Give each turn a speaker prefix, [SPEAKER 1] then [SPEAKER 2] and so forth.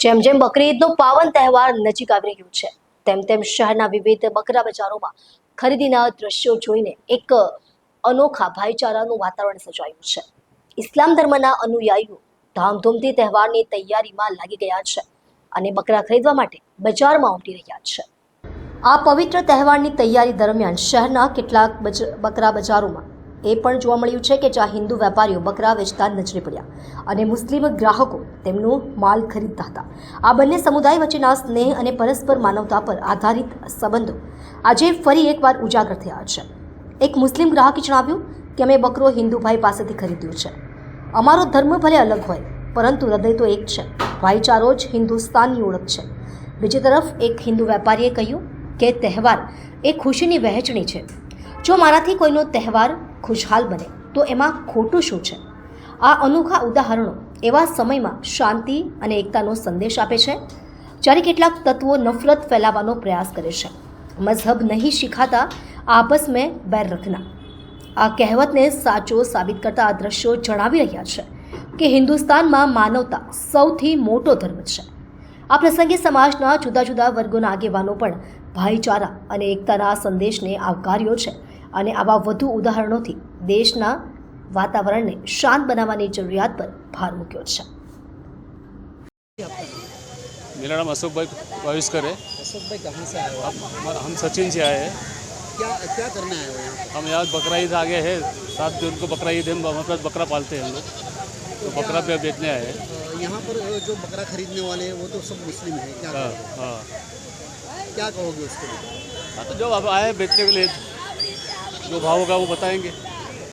[SPEAKER 1] જેમ જેમ બકરી ઈદનો પાવન તહેવાર નજીક આવી રહ્યો છે, તેમ તેમ શહેરના વિવિધ બકરા બજારોમાં ખરીદીના દ્રશ્યો જોઈને એક અનોખા ભાઈચારાનું વાતાવરણ સર્જાયું છે. ઇસ્લામ ધર્મના અનુયાયીઓ ધામધૂમથી તહેવારની તૈયારીમાં લાગી ગયા છે અને બકરા ખરીદવા માટે બજારમાં ઉમટી રહ્યા છે. આ પવિત્ર તહેવારની તૈયારી દરમિયાન શહેરના કેટલાક બકરા બજારોમાં એ પણ જોવા મળ્યું છે કે જ્યાં હિન્દુ વેપારીઓ બકરા વેચતા નજરે પડ્યા અને મુસ્લિમ ગ્રાહકો તેમનું માલ ખરીદતા હતા. આ બંને સમુદાય વચ્ચેના સ્નેહ અને પરસ્પર માનવતા પર આધારિત સંબંધો આજે ફરી એકવાર ઉજાગર થયા છે. એક મુસ્લિમ ગ્રાહકે જણાવ્યું કે, અમે બકરો હિન્દુભાઈ પાસેથી ખરીદ્યો છે. અમારો ધર્મ ભલે અલગ હોય, પરંતુ હૃદય તો એક છે. ભાઈચારો જ હિન્દુસ્તાનની ઓળખ છે બીજી તરફ, એક હિન્દુ વેપારીએ કહ્યું કે, તહેવાર એ ખુશીની વહેંચણી છે. જો મારાથી કોઈનો તહેવાર ખુશહાલ બને. તો એમાં ખોટું શું છે? આ અનોખા ઉદાહરણો એવા સમયમાં શાંતિ અને એકતાનો સંદેશ આપે છે, જ્યારે કેટલાક તત્વો નફરત ફેલાવવાનો પ્રયાસ કરે છે. મઝહબ નહીં શીખાતા આપસ મેં બેર રખના. આ કહેવતને સાચો સાબિત કરતા આ દ્રશ્યો જણાવી રહ્યા છે કે હિન્દુસ્તાનમાં માનવતા સૌથી મોટો ધર્મ છે. આ પ્રસંગે સમાજના જુદા જુદા વર્ગોના આગેવાનો પણ ભાઈચારા અને એકતાના સંદેશને આવકાર્યો છે. અને આવા વધુ ઉદાહરણોથી દેશના વાતાવરણને શાંત બનાવવાની જરૂરિયાત પર ભાર મૂક્યો છે
[SPEAKER 2] मेरा नाम अशोक भाई भविष्कर है
[SPEAKER 3] अशोक भाई कहाँ से आए हो आप
[SPEAKER 2] हम हम सचिन से आए हैं
[SPEAKER 3] क्या क्या करने आए हो यहाँ
[SPEAKER 2] हम यहाँ बकरा ईद आगे है सात जून को बकरा ईद है हम हमारे पास बकरा पालते हैं हम लोग तो बकरा पे बेचने आए हैं
[SPEAKER 3] अ, यहाँ पर अ, जो बकरा खरीदने वाले हैं वो तो सब मुस्लिम हैं क्या
[SPEAKER 2] हाँ
[SPEAKER 3] कहोगे?
[SPEAKER 2] हाँ
[SPEAKER 3] क्या कहोगे उसके लिए
[SPEAKER 2] हाँ तो जो अब आए बेचने के लिए जो भाव होगा वो बताएंगे